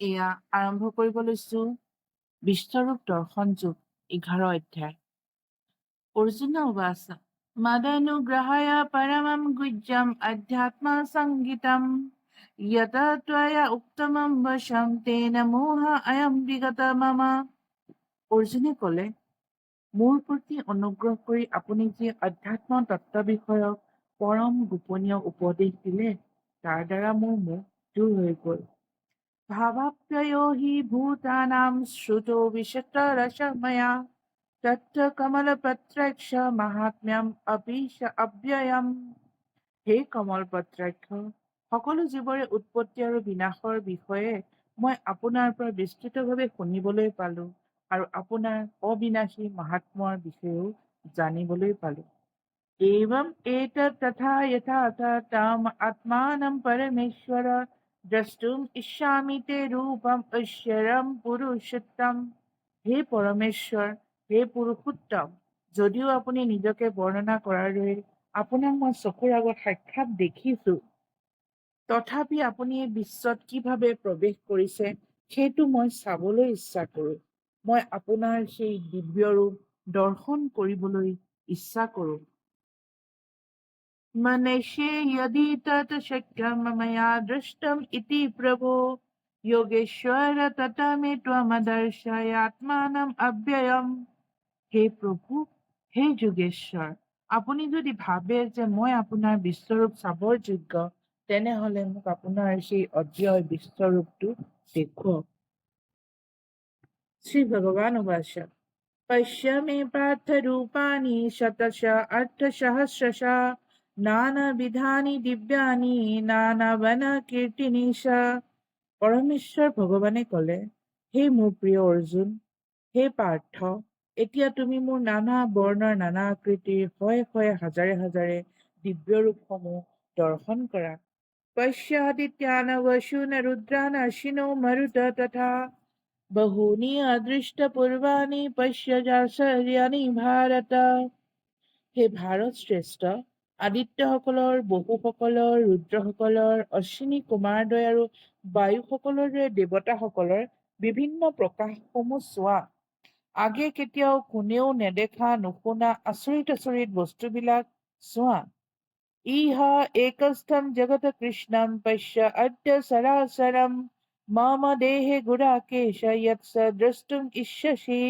এয়া আৰম্ভ কৰিব লৈছো। বিশ্বৰূপ দৰ্শন যুগ এঘাৰ অধ্যায়। অৰ্জুন উবাচ মদনুগ্ৰহায় পৰমম গুজ্জম অধ্যাত্ম সংগীতম। উত্তমম বশম তেন মোহ অয়ম বিগত মম। অৰ্জুনে কলে মোৰ প্ৰতি অনুগ্ৰহ কৰি আপুনি যি অধ্যাত্ম তত্ত্ব বিষয়ক পৰম গোপনীয় উপদেশ দিলে তাৰ দ্বাৰা মোৰ মোহ দূৰ হৈ গল। भावाप्ययो हि भूतानां श्रुतो विशतरसः मया तत्र कमलपत्रक्ष মাহাত্ম্যম অপীশ অব্যয়ম হে কমল পত্ৰাক্ষ সকলো জীৱৰে উৎপত্তি আৰু বিনাশৰ বিষয়ে মই আপোনাৰ পৰা বিস্তৃতভাৱে শুনিবলৈ পালো আৰু আপোনাৰ অবিনাশী মাহাত্মৰ বিষয়েও জানিবলৈ পালো एवम् एतत् तथा यथा ताम् आत्मानं परमेश्वर দ্ৰষ্টুম ইচ্ছামি তে ৰূপম ঐশ্বৰম পুৰুষোত্তম হে পৰমেশ্বৰ হে পুৰুষোত্তম যদিও আপুনি নিজকে বৰ্ণনা কৰাৰ দৰে আপোনাক মই চকুৰ আগত সাক্ষাৎ দেখিছো, তথাপি আপুনি এই বিশ্বত কিভাৱে প্ৰৱেশ কৰিছে সেইটো মই চাবলৈ ইচ্ছা কৰো। মই আপোনাৰ সেই দিব্য ৰূপ দৰ্শন কৰিবলৈ ইচ্ছা কৰো। मनुष्ये यदि तत् शक्यं मया दृष्टम् इति प्रभो योगेश्वर तत मे त्वमदर्शयात्मानम् অব্যয়ম হে প্ৰভু হে যোগেশ্বৰ আপুনি যদি ভাবে যে মই আপোনাৰ বিশ্বৰূপ চাবৰ যোগ্য তেনেহলে মোক আপোনাৰ সেই অব্যয় বিশ্বৰূপটো দেখুৱাওক শ্ৰী ভগৱান উবাচ পশ্য মে পাৰ্থ ৰূপাণি শতশ অৰ্থসহস্ৰশ নানাবিধানি দিব্যানি, নানাবন কীৰ্তিনিশা পৰমেশ্বৰ ভগৱানে কলে, হে মোৰ প্ৰিয় অৰ্জুন, হে পাৰ্থ, এতিয়া তুমি মোৰ নানা বৰ্ণৰ নানা আকৃতিৰ শয়ে শয়ে হাজাৰে হাজাৰে দিব্য ৰূপসমূহ দৰ্শন কৰা। পশ্যাদিত্যানৱশূন ৰুদ্ৰান অশ্বিনো মৰুত তথা বহূনি অদৃষ্ট পূৰ্বাণি পশ্য ভাৰত। হে ভাৰত শ্ৰেষ্ঠ আদিত্যসকলৰ বহুসকলৰ ৰুদ্ৰসকলৰ অশ্বিনী কুমাৰদ্বয় আৰু বায়ুসকলৰ দৰে দেৱতাসকলৰ বিভিন্ন প্ৰকাশসমূহ চোৱা। আগে কেতিয়াও কোনেও নেদেখা নুশুনা আচৰিত আচৰিত বস্তুবিলাক চোৱা। ইহ একস্থম জগত কৃষ্ণম পশ্য অদ্য সৰাচৰম মম দেহে গুড়াকেশ য়ৎস দ্ৰষ্টুম ইচ্ছসি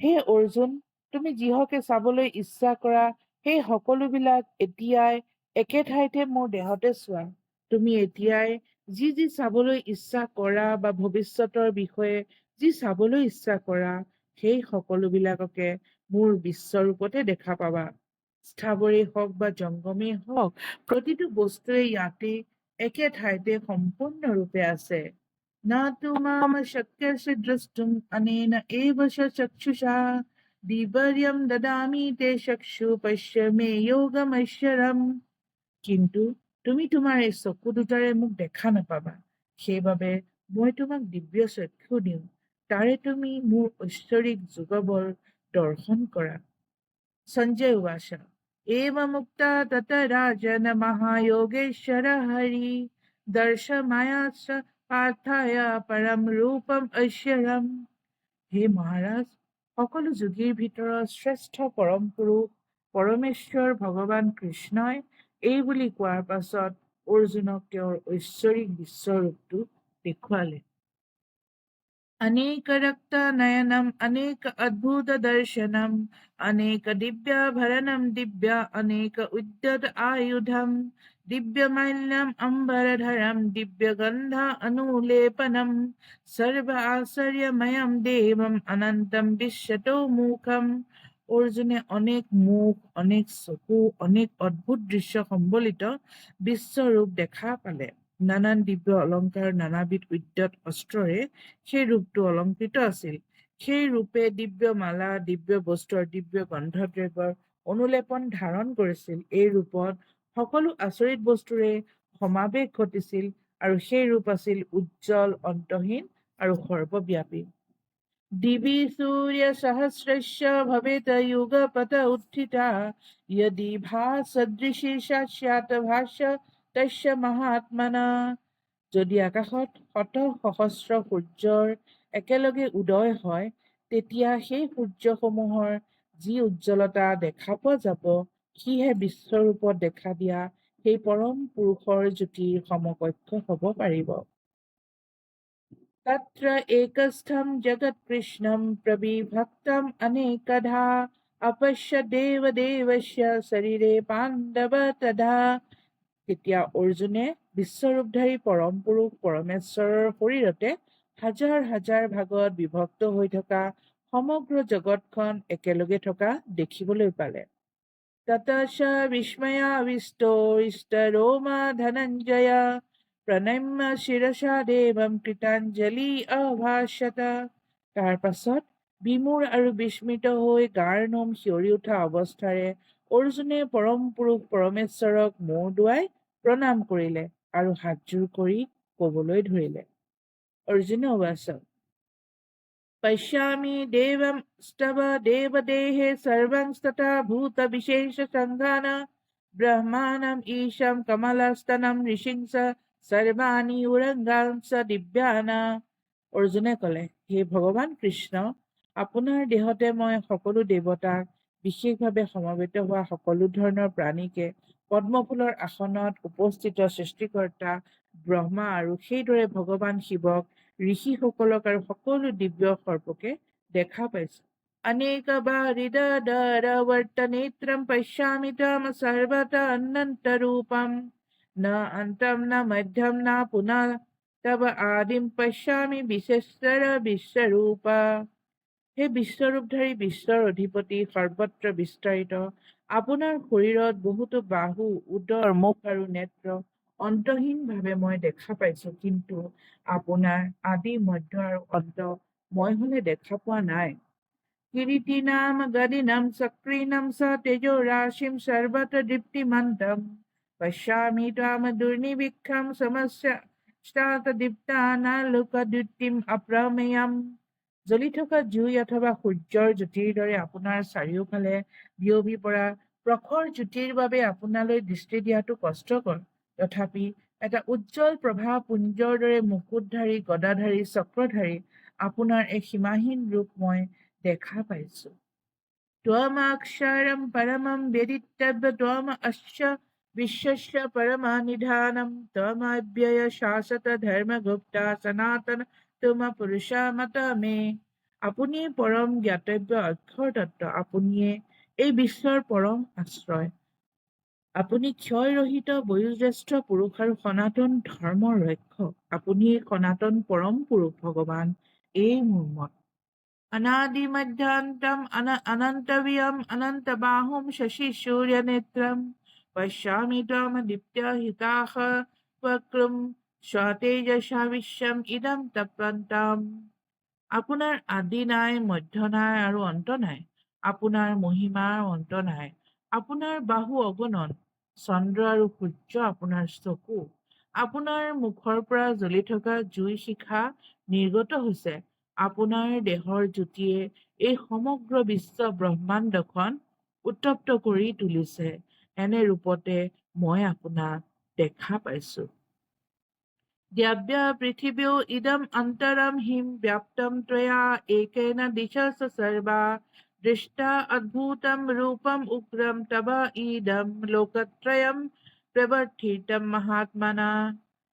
হে অৰ্জুন তুমি যিহকে চাবলৈ ইচ্ছা কৰা সেই সকলোবিলাক এতিয়াই একে ঠাইতে মোৰ দেহতে চোৱা। তুমি এতিয়াই যি যি চাবলৈ ইচ্ছা কৰা বা ভৱিষ্যতৰ বিষয়ে যি চাবলৈ ইচ্ছা কৰা সেই সকলোবিলাককে মোৰ বিশ্বৰূপতে দেখা পাবা। স্থাৱৰেই হওক বা জংগমেই হওক প্ৰতিটো বস্তুৱে ইয়াতে একে ঠাইতে সম্পূৰ্ণৰূপে আছে। ন তোমাম শক্যসে দ্ৰষ্টুম অনেন এব চক্ষুষা। দিবর্যম দদামি তে শক্ষু পশ্য মে যোগমশ্বরম কিন্তু তুমি তোমাৰ এই চকু দুটাৰে মোক দেখা নাপাবা। সেইবাবে মই তোমাক দিব্য চক্ষু দিওঁ। তাৰে তুমি মোৰ ঐশ্বৰিক যোগবল দৰ্শন কৰা। সঞ্জয় উৱাচা এব মুক্তা তত ৰাজন মহায়োগেশ্বৰ হৰি। দৰ্শ মায়া পাৰ্থায় পৰম ৰূপম ঐশ্বৰম। হে মহাৰাজ সকলো যোগীৰ ভিতৰত শ্ৰেষ্ঠ পৰম পুৰুষ পৰমেশ্বৰ ভগৱান কৃষ্ণই এই বুলি কোৱাৰ পাছত অৰ্জুনক তেওঁৰ ঐশ্বৰিক বিশ্বৰূপটো দেখুৱালে। अनेकरक्तनयनम् अनेक अद्भुतदर्शनम् अनेकदिव्याभरणं दिव्य अनेक उद्यत आयुधम् दिव्यमैल्यम् अम्बरधरं दिव्यगन्ध अनुलेपनं सर्व आश्चर्यमयं देवम् अनन्तं বিশ্বতো মুখম অর্জুনে অনেক মুখ অনেক চকু অনেক অদ্ভুত দৃশ্য সম্বলিত বিশ্বৰূপ দেখা পালে নানান দিব্য অলংকাৰ নানাবিধ উদ্যত অস্ত্ৰৰে সেই ৰূপটো অলংকৃত আছিল। সেই ৰূপে দিব্য মালা দিব্য বস্ত্ৰ দিব্য গন্ধদ্ৰব্যৰ অনুলেপন ধাৰণ কৰিছিল। এই ৰূপত সকলো আচৰিত বস্তুৰে সমাৱেশ ঘটিছিল আৰু সেই ৰূপ আছিল উজ্জ্বল অন্তহীন আৰু সৰ্বব্যাপী। দিবি সূৰ্য সহস্ৰ ভৱেত যুগপত উত্থিতা। যদি দৃশিষা স্যাত ভাষ্য তস্য মহাত্মানা। যদি আকাশত শত সহস্ৰ সূৰ্যৰ একেলগে উদয় হয় তেতিয়া সেই সূৰ্যসমূহৰ যি উজ্জ্বলতা দেখা পোৱা যাব সিহে বিশ্বৰূপত দেখা দিয়া সেই পৰম পুৰুষৰ জ্যোতিৰ সমকক্ষ হ'ব পাৰিব। তত্ৰ একস্থম জগত কৃষ্ণম প্ৰবিভক্তম অনেকধা অপশ্য দেৱ দেৱস্য শৰীৰে পাণ্ডৱ তধা তেতিয়া অৰ্জুনে বিশ্বৰূপধাৰী পৰম পুৰুষ পৰমেশ্বৰৰ শৰীৰতে হাজাৰ হাজাৰ ভাগত বিভক্ত হৈ থকা সমগ্ৰ জগতখন একেলগে থকা দেখিবলৈ পালে। ধনঞ্জয় প্ৰণম্য শিৰসা দেৱম কৃতাঞ্জলি অভাষ্যত তাৰ পাছত বিমূৰ আৰু বিস্মিত হৈ গাৰ নোম শিয়ৰি উঠা অৱস্থাৰে অৰ্জুনে পৰম পুৰুষ পৰমেশ্বৰক মূৰ দুৱাই প্ৰণাম কৰিলে আৰু হাতযোৰ কৰি কবলৈ ধৰিলে। অৰ্জুনে উবাচ পশ্যামি দেৱম স্তৱ দেৱদেহে সৰ্বংস্তথা ভূত বিশেষ সংঘান ব্ৰহ্মাণম ঈশম কমলস্তনম ঋষিংস সৰ্বাণী উৰংগাংশ দিব্যানা। অৰ্জুনে কলে হে ভগৱান কৃষ্ণ আপোনাৰ দেহতে মই সকলো দেৱতাক বিশেষভাৱে সমবেত হোৱা সকলো ধৰণৰ প্ৰাণীকে পদ্মফুলৰ আসনত উপস্থিত সৃষ্টিকৰ্তা ব্ৰহ্মা আৰু সেইদৰে ভগৱান শিৱক ঋষিসকলক আৰু সকলো দিব্য সৰ্পকে দেখা পাইছো অনেক বাৰিদৰৱৰ্তনেত্ৰম পশ্যামি তম সৰ্বত অনন্ত ৰূপম न अन्तं न मध्यं न पुनः तव आदिम পশ্যামি বিশ্বেশ্বৰ বিশ্বৰূপ সেই বিশ্বৰূপধাৰী বিশ্বৰ অধিপতি সৰ্বত্ৰ বিস্তাৰিত। আপোনাৰ শৰীৰত বহুতো বাহু, উদৰ, মুখ আৰু নেত্ৰ অন্তহীনভাৱে মই দেখা পাইছো। কিন্তু আপোনাৰ আদি মধ্য আৰু অন্ত মই হ'লে দেখা পোৱা নাই। কিৰীতি নাম গদি নাম চক্ৰী নাম চ তেজো, ৰাশিম, সৰ্বত দীপ্তিমন্তম। পশ্যামি তাম দুৰ্নিবীক্ষাম, সমস্যা দীপ্তা না লোক দীপ্তিম অপ্ৰমেয়ম জ্বলি থকা জুই অথবা সূৰ্যৰ জ্যোতিৰ দৰে আপোনাৰ চাৰিওফালে বিয়পি পৰা প্ৰখৰ জ্যোতিৰ বাবে আপোনালৈ দৃষ্টি দিয়াটো কষ্টকৰ। তথাপি এটা উজ্জ্বল প্ৰভাৱ পুঞ্জৰ দৰে মুকুটধাৰী, গদাধাৰী, চক্ৰধাৰী, আপোনাৰ এক সীমাহীন ৰূপ মই দেখা পাইছো। ত্বমাক্ষৰম পৰমম বেদিতব্য ত্বম অশ্ব বিশ্বস্য পৰমানিধানম ত্বমাব্যয় ধৰ্ম গুপ্তা সনাতন উত্তম পুৰুষামতমে আপুনি পৰম জ্ঞাতব্য অক্ষৰ তত্ত্ব আপুনিয়ে এই বিশ্বৰ পৰম আশ্ৰয়। আপুনি ক্ষয়ৰহিত বয়োজ্যেষ্ঠ পুৰুষ আৰু সনাতন ধৰ্মৰ ৰক্ষক। আপুনি সনাতন পৰম পুৰুষ ভগৱান এই মোৰ মত। অনাদিমধ্যন্তম অনন্তবিয়ম অনন্ত বাহুম শশী সূৰ্য নেত্ৰম পশ্যামি তম দীপ্ত হিতাশ স্বতেজসা বিশ্বম ইদম তপন্তাম আপোনাৰ আদি নাই মধ্য নাই আৰু অন্ত নাই। আপোনাৰ মহিমাৰ অন্ত নাই। আপোনাৰ বাহু অগণন চন্দ্ৰ আৰু সূৰ্য আপোনাৰ চকু। আপোনাৰ মুখৰ পৰা জ্বলি থকা জুই শিখা নিৰ্গত হৈছে। আপোনাৰ দেহৰ জ্যোতিয়ে এই সমগ্ৰ বিশ্ব ব্ৰহ্মাণ্ডখন উত্তপ্ত কৰি তুলিছে। এনে ৰূপতে মই আপোনাক দেখা পাইছো। দ্যাব্য পৃথিৱীও ইদম অন্তৰম হিম ব্যাপ্তম ত্ৰয়া একেন দিশস সৰ্বা দৃষ্টা অদ্ভুতম ৰূপম উগ্ৰম তব ইদম লোকত্ৰয়ম প্ৰৱৰ্তিতম মহাত্মনা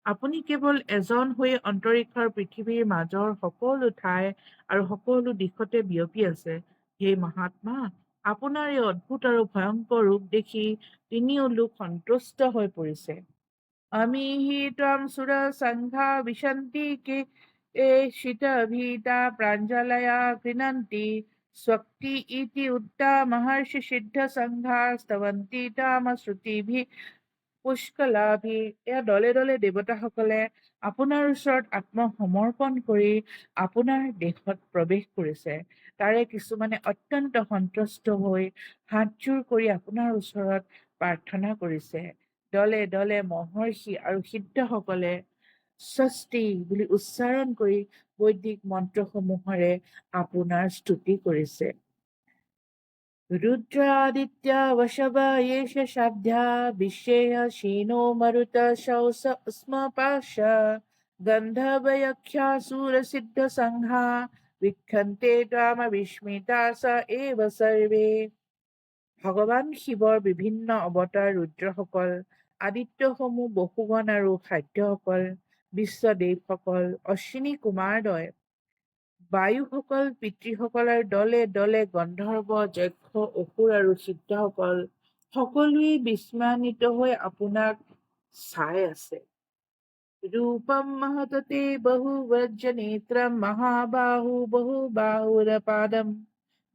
আপুনি কেৱল এজন হৈ অন্তৰীক্ষৰ পৃথিৱীৰ মাজৰ সকলো ঠাই আৰু সকলো দিশতে বিয়পি আছে। হে মহাত্মা আপোনাৰ এই অদ্ভুত আৰু ভয়ংকৰ ৰূপ দেখি তিনিও লোক সন্তুষ্ট হৈ পৰিছে। এ শীত ভীতা প্ৰাঞ্জলয়া গৃণন্তি স্বক্তি ইতি উত্তা মহৰ্ষি সিদ্ধ সংঘা স্তৱন্তি তাম শ্ৰুতিভি পুষ্কলাভি এয়া দলে দলে দেৱতাসকলে আপোনাৰ ওচৰত আত্মসমৰ্পণ কৰি আপোনাৰ দেশত প্ৰৱেশ কৰিছে। তাৰে কিছুমানে অত্যন্ত সন্তুষ্ট হৈ হাতযোৰ কৰি আপোনাৰ ওচৰত প্ৰাৰ্থনা কৰিছে। দলে দলে মহৰ্ষি আৰু সিদ্ধসকলে স্বস্তি বুলি উচ্চাৰণ কৰি বৈদিক মন্ত্ৰসমূহৰে আপোনাৰ স্তুতি কৰিছে। ৰুদ্ৰাদিত্য বসৱ য়েষ শ্ৰাধ্যা বিশ্বেয় শীনো মৰুত শৌচ গন্ধৱয়ক্ষা সংঘা বিক্ষন্তে তাম বিস্মিতা স সৰ্বে। ভগৱান শিৱৰ বিভিন্ন অৱতাৰ ৰুদ্ৰসকল আদিত্যসমূহ বসুগণ আৰু খাদ্যসকল বিশ্বদেৱসকল অশ্বিনী কুমাৰদ্বয় বায়ুসকল পিতৃসকলৰ দলে দলে গন্ধৰ্ব যক্ষ অসুৰ আৰু সিদ্ধসকল সকলোৱে বিস্মানিত হৈ আপোনাক চাই আছে। ৰূপম মহততে বহু ব্ৰজনেত্ৰম মহাবাহু বহু বাহুৰপাদম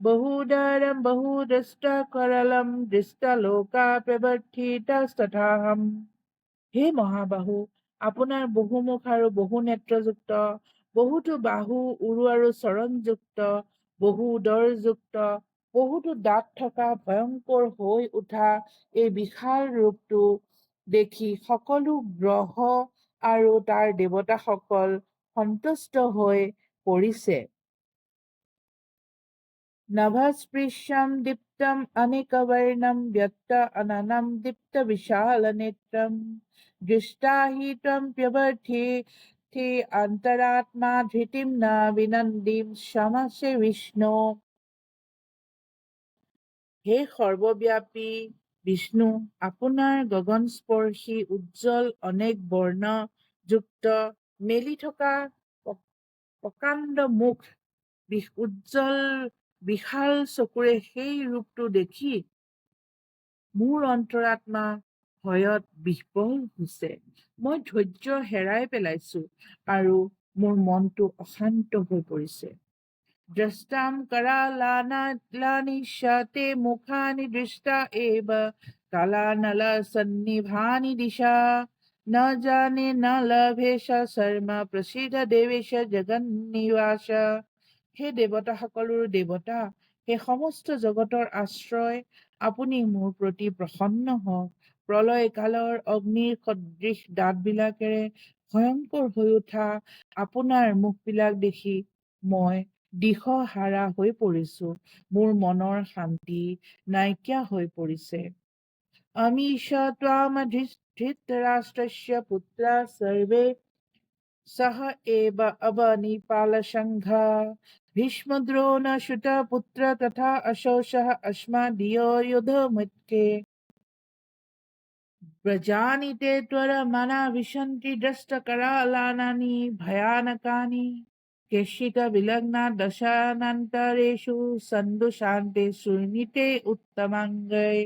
বহুদৰম বহুদৃষ্ট কৰলম দৃষ্টলোকা প্ৰৱৰ্তিতস্তথাহম হে মহাবাহু আপোনাৰ বহুমুখ আৰু বহু নেত্ৰযুক্ত বহুতো বাহু উৰু আৰু চৰণযুক্ত বহু উদৰযুক্ত বহুতো দাঁত থকা ভয়ংকৰ হৈ উঠা এই বিশাল ৰূপটো দেখি সকলো গ্ৰহ আৰু তাৰ দেৱতাসকল সন্তুষ্ট হৈ পৰিছে। नभस्पृश्यं दीप्तम् अनेकवर्णं व्यक्त अननं दीप्तविशालनेत्रं दृष्टा हि त्वं प्यवर्थे अन्तरात्मा धृतिं न विनन्दीं क्षमसे विष्णु হে সৰ্বব্যাপী বিষ্ণু আপোনাৰ গগনস্পৰ্শী উজ্জ্বল অনেক বৰ্ণযুক্ত মেলি থকা প্ৰকাণ্ড মুখ উজ্জ্বল বিশাল চকুৰে সেই ৰূপটো দেখি মোৰ অন্তৰাত্মা ভয়ত বিহ্বল হৈছে। মই ধৈৰ্য হেৰাই পেলাইছো আৰু মোৰ মনটো অশান্ত হৈ পৰিছে। দ্ৰষ্টাম কৰালানিশতে মুখানি দৃষ্টা এব কালানল সন্নিভানি দিশা। ন জানে ন লভেশ শৰ্মা প্ৰসিদ্ধ দেৱেশ জগন্নিবাস। হে দেৱতাসকলৰো দেৱতা হে সমস্ত জগতৰ আশ্ৰয় আপুনি মোৰ প্ৰতি প্ৰসন্ন হওক। প্ৰলয় কালৰ অগ্নিৰ সদৃশ দাঁতবিলাকেৰে ভয়ংকৰ হৈ উঠা আপোনাৰ মুখবিলাক দেখি মই দিশহাৰা হৈ পৰিছো। মোৰ মনৰ শান্তি নাইকিয়া হৈ পৰিছে। আমি ধৃতৰাষ্ট্ৰস্য পুত্ৰ সৰ্বে सह एव अवनिपालसङ्घा भीष्मद्रोण श्रुतपुत्र तथा अशोषः अस्मदीयो युधमुत्के व्रजानि ते त्वरमना विशन्ति दष्टकरालानि भयानकानि केशितविलग्ना दशानन्तरेषु सन्दुशान्तेषु नीते উত্তমাংগৈ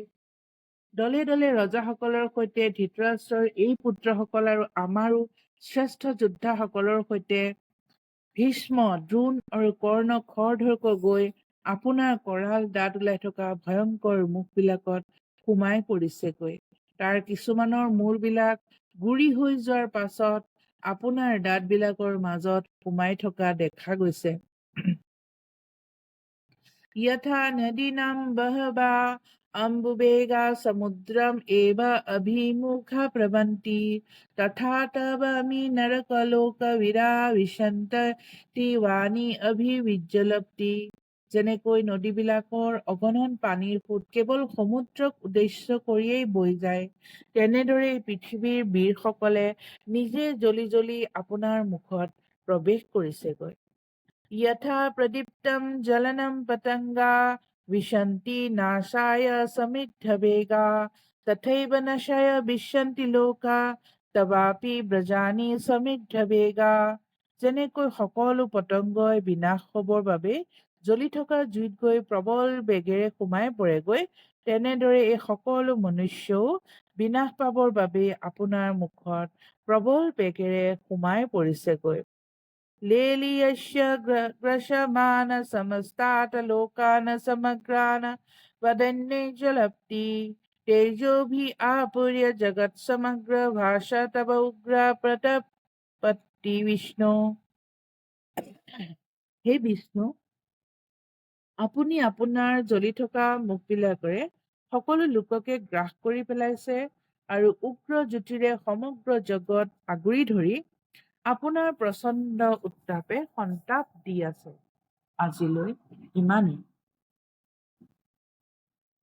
দলে দলে ৰজাসকলৰ সৈতে ধৃতৰাষ্ট্ৰৰ এই পুত্ৰসকল আৰু আমাৰো শ্ৰেষ্ঠ যোদ্ধাসকলৰ সৈতে ভীষ্ম দ্ৰোণ আৰু কৰ্ণ খৰধৰকৈ গৈ আপোনাৰ কৰাল দাঁত ওলাই থকা ভয়ংকৰ মুখবিলাকত সোমাই পৰিছেগৈ। তাৰ কিছুমানৰ মূৰবিলাক গুৰি হৈ যোৱাৰ পাছত আপোনাৰ দাঁতবিলাকৰ মাজত সোমাই থকা দেখা গৈছে। अम्बुवेगा समुद्रम् एव अभिमुखा प्रवन्ति तथा तवामि नरकलोकविराविशन्ति वाणी অভিবিজ্জলপ্তি যেনেকৈ নদীবিলাকৰ অগণন পানীৰ সোঁত কেৱল সমুদ্ৰক উদ্দেশ্য কৰিয়েই বৈ যায় তেনেদৰে পৃথিৱীৰ বীৰসকলে নিজে জ্বলি জ্বলি আপোনাৰ মুখত প্ৰৱেশ কৰিছেগৈ यथा प्रदीप्तं ज्वलनं पतङ्गा विशन्ति नाशाय समिद्धवेगा तथैव नशय विशन्ति লোকা তবাপি ব্ৰজানি সমৃদ্ধ বেগা যেনেকৈ সকলো পতংগই বিনাশ হবৰ বাবে জ্বলি থকা জুইত গৈ প্ৰবল বেগেৰে সোমাই পৰেগৈ তেনেদৰে এই সকলো মনুষ্যও বিনাশ পাবৰ বাবে আপোনাৰ মুখত প্ৰবল বেগেৰে সোমাই পৰিছেগৈ लेलीयस्य ग्रशमान समस्तातलोकान् समग्रान् वदन्ये जलप्ति तेजोभि आपूर्य जगत्समग्र भाषा तव उग्र प्रतपत्ति বিষ্ণু হে বিষ্ণু আপুনি আপোনাৰ জ্বলি থকা মুখবিলাকেৰে সকলো লোককে গ্ৰাস কৰি পেলাইছে আৰু উগ্ৰ জ্যোতিৰে সমগ্ৰ জগত আগুৰি ধৰি আপোনাৰ প্ৰচণ্ড উত্তাপে সন্তাপ দি আছে। আজিলৈ ইমানেই।